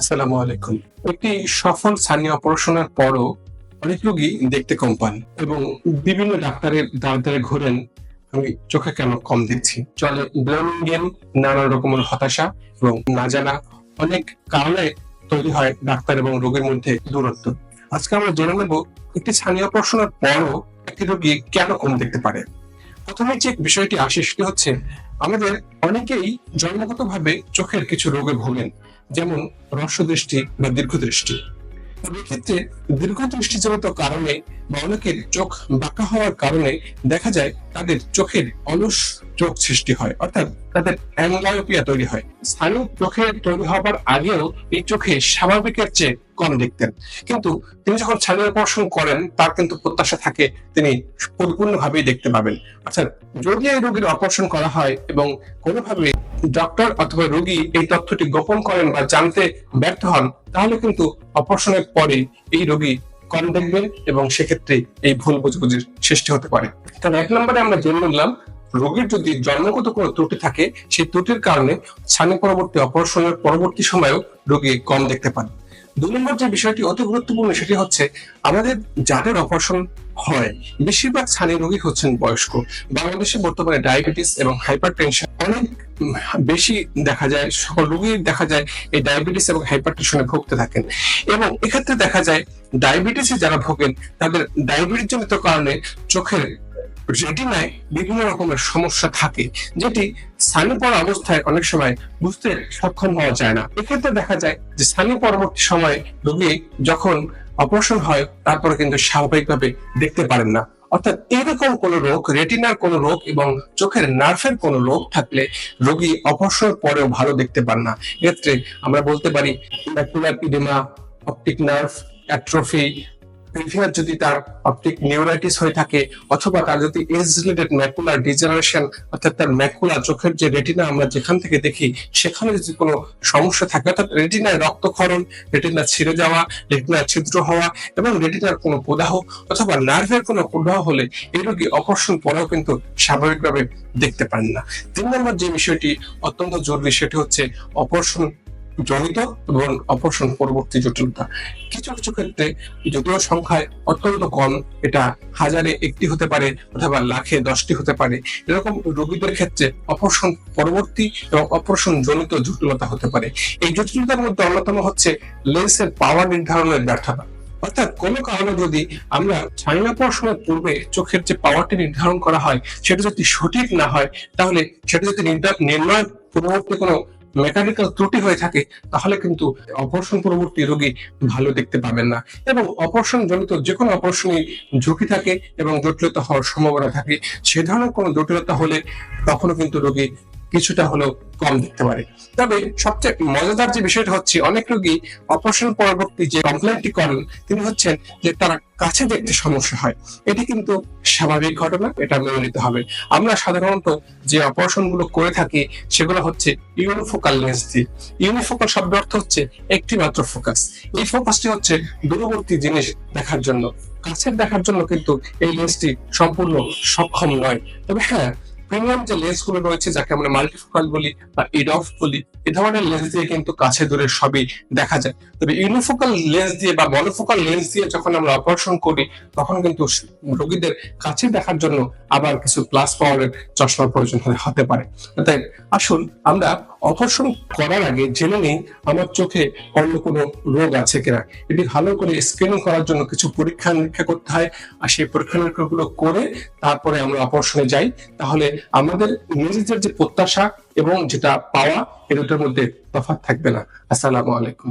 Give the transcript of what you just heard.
আসসালামু আলাইকুম। একটি সফল স্থানীয় অপারেশনের পরও অনেক রোগী দেখতে কম পান এবং বিভিন্ন ডাক্তারের দ্বারা দ্বারে ঘোরেন। আমি চোখে কেন কম দেখছি? চলে ব্লাউনিং গেম নানা রকমের হতাশা এবং না জানা অনেক কারণে তৈরি হয় ডাক্তার এবং রোগীর মধ্যে দূরত্ব। আজকে আমরা জেনে নেব একটি স্থানীয় অপারেশনের পরও একটি রোগী কেন কম দেখতে পারে। প্রথমে যে বিষয়টি আসে সেটি হচ্ছে, আমাদের অনেকেই জন্মগতভাবে চোখের কিছু রোগে ভোগেন, যেমন রসদৃষ্টি বা দীর্ঘদৃষ্টি। তবে এক্ষেত্রে দীর্ঘদৃষ্টিজনিত কারণে বা অনেকের চোখ বাঁকা হওয়ার কারণে দেখা যায় তাদের চোখের অলস চোখ সৃষ্টি হয়, অর্থাৎ তাদের অ্যাংলায়োপিয়া তৈরি হয়। স্থানীয় চোখের তৈরি হবার আগেও এই চোখে স্বাভাবিকের চেয়ে কম দেখতেন। কিন্তু তিনি যখন স্থানীয় অপারেশন করেন, তার কিন্তু প্রত্যাশা থাকে তিনি পরিপূর্ণভাবেই দেখতে পাবেন। আচ্ছা যদি এই রোগীর অপারেশন করা হয় এবং কোনোভাবে ডক্টর অথবা রোগী এই তথ্যটি গোপন করেন বা জানতে ব্যর্থ হন, তাহলে কিন্তু অপারেশনের পরে এই রোগী কম দেখবে এবং সেক্ষেত্রে এই ভুল বুঝবুঝির সৃষ্টি হতে পারে। তাহলে এক নম্বরে আমরা জেনে নিলাম, রোগীর যদি জন্মগত কোনো ত্রুটি থাকে, সেই ত্রুটির কারণে ছানি পরবর্তী অপারেশনের পরবর্তী সময়েও রোগী কম দেখতে পান। দুই নম্বর যে বিষয়টি অতি গুরুত্বপূর্ণ সেটি হচ্ছে, আমাদের যাদের অপারেশন হয়, বেশিরভাগ ছানি রোগী হচ্ছেন বয়স্ক। বাংলাদেশে বর্তমানে ডায়াবেটিস এবং হাইপার টেনশন অনেক বেশি দেখা যায়, সকল রোগী দেখা যায় এই ডায়াবেটিস এবং হাইপার টেনশনে ভুগতে থাকেন। এবং এক্ষেত্রে দেখা যায় ডায়াবেটিসে যারা ভোগেন, তাদের ডায়াবেটিস জনিত কারণে চোখের রেটিনায় বিভিন্ন রকমের সমস্যা থাকে যেটি স্থানীয় পড়া অবস্থায় অনেক সময় বুঝতে সক্ষম হওয়া যায় না। এক্ষেত্রে দেখা যায় যে স্থানীয় পরবর্তী সময়ে রোগী যখন অপারেশন হয়, তারপরে কিন্তু স্বাভাবিকভাবে দেখতে পারেন না। অর্থাৎ এরকম কোন রোগ, রেটিনার কোন রোগ এবং চোখের নার্ভের কোন রোগ থাকলে রোগী অপারেশনের পরেও ভালো দেখতে পান না। এক্ষেত্রে আমরা বলতে পারি অপটিক নার্ভ অ্যাট্রফি প্রিভিয়াস যদি তার অপটিক নিউরাইটিস হয়ে থাকে, অথবা তার যদি এজ রিলেটেড ম্যাকুলার ডিজেনারেশন অর্থাৎ তার ম্যাকুলা চোখের যে রেটিনা আমরা যেখান থেকে দেখি, সেখানে যদি কোনো সমস্যা থাকে, অর্থাৎ রেটিনায় রক্তক্ষরণ রেটিনা ছিঁড়ে যাওয়া রেটিনার ছিদ্র হওয়া, এবং রেটিনার কোনো প্রদাহ, অথবা নার্ভের কোনো প্রদাহ হলে এই রোগী অপারেশন পরেও কিন্তু স্বাভাবিকভাবে দেখতে পান না। তিন নম্বর যে বিষয়টি অত্যন্ত জরুরি, সেটি হচ্ছে অপারেশন জনিত এবং অপারেশন পরবর্তী জটিলতা। কিছু কিছু ক্ষেত্রে যদিও সংখ্যায় অত্যন্ত কম, এটা হাজারে একটি হতে পারে অথবা লাখে দশটি হতে পারে। এরকম রোগীদের ক্ষেত্রে অপারেশন পরবর্তী এবং অপারেশন জনিত জটিলতা হতে পারে। এই জটিলতার মধ্যে অন্যতম হচ্ছে লেন্সের পাওয়ার নির্ধারণের ব্যর্থতা। অর্থাৎ কোনো কারণে যদি আমরা ছাইনা অপারেশনের পূর্বে চোখের যে পাওয়ারটি নির্ধারণ করা হয়, সেটা যদি সঠিক না হয়, তাহলে সেটা যদি নির্ণয় পূর্ববর্তী কোনো মেকানিক্যাল ত্রুটি হয়ে থাকে, তাহলে কিন্তু অপারেশন পরবর্তী রোগী ভালো দেখতে পাবেন না। এবং অপারেশন জনিত যে কোনো অপারেশনই ঝুঁকি থাকে এবং জটিলতা হওয়ার সম্ভাবনা থাকে। সে ধরনের কোনো জটিলতা হলে তখনও কিন্তু রোগী কিছুটা হলেও কম দেখতে পারে। তবে সবচেয়ে মজাদার যে বিষয়টা হচ্ছে, অনেক রোগী অপারেশন পরবর্তী যে কমপ্লেনটি করেন, তিনি হচ্ছেন যে তারা কাছে দেখতে সমস্যা হয়। এটি কিন্তু স্বাভাবিক ঘটনা, এটা মেনে নিতে হবে। আমরা সাধারণত যে অপারেশনগুলো করে থাকি, সেগুলো হচ্ছে ইউনিফোকাল লেন্স দিয়ে। ইউনিফোকাল শব্দ অর্থ হচ্ছে একটি মাত্র ফোকাস এই ফোকাসটি হচ্ছে দূরবর্তী জিনিস দেখার জন্য। কাছের দেখার জন্য কিন্তু এই লেন্সটি সম্পূর্ণ সক্ষম নয়। তবে হ্যাঁ প্রিমিয়াম যে লেন্সগুলো রয়েছে যাকে আমরা মাল্টিফোকাল বলি বা ইডফ বলি এ ধরনের লেন্স দিয়ে কিন্তু কাছে দূরে সবই দেখা যায়। তবে ইউনিফোকাল লেন্স দিয়ে বা মনোফোকাল লেন্স দিয়ে যখন আমরা অপারেশন করি, তখন কিন্তু রোগীদের কাছে দেখার জন্য আবার কিছু প্লাস পাওয়ারের চশমার প্রয়োজন হতে- পারে। তাই আসুন আমরা অপারেশন করার আগে জেনে নিই, আমার চোখে অন্য কোনো রোগ আছে কিনা। এটি ভালো করে স্ক্রিনিং করার জন্য কিছু পরীক্ষা নিরীক্ষা করতে হয়। আর সেই পরীক্ষা নিরীক্ষাগুলো করে তারপরে আমরা অপারেশনে যাই। তাহলে আমাদের নিজেদের যে প্রত্যাশা এবং যেটা পাওয়া এটার মধ্যে তফাৎ থাকবে না। আসসালামু আলাইকুম।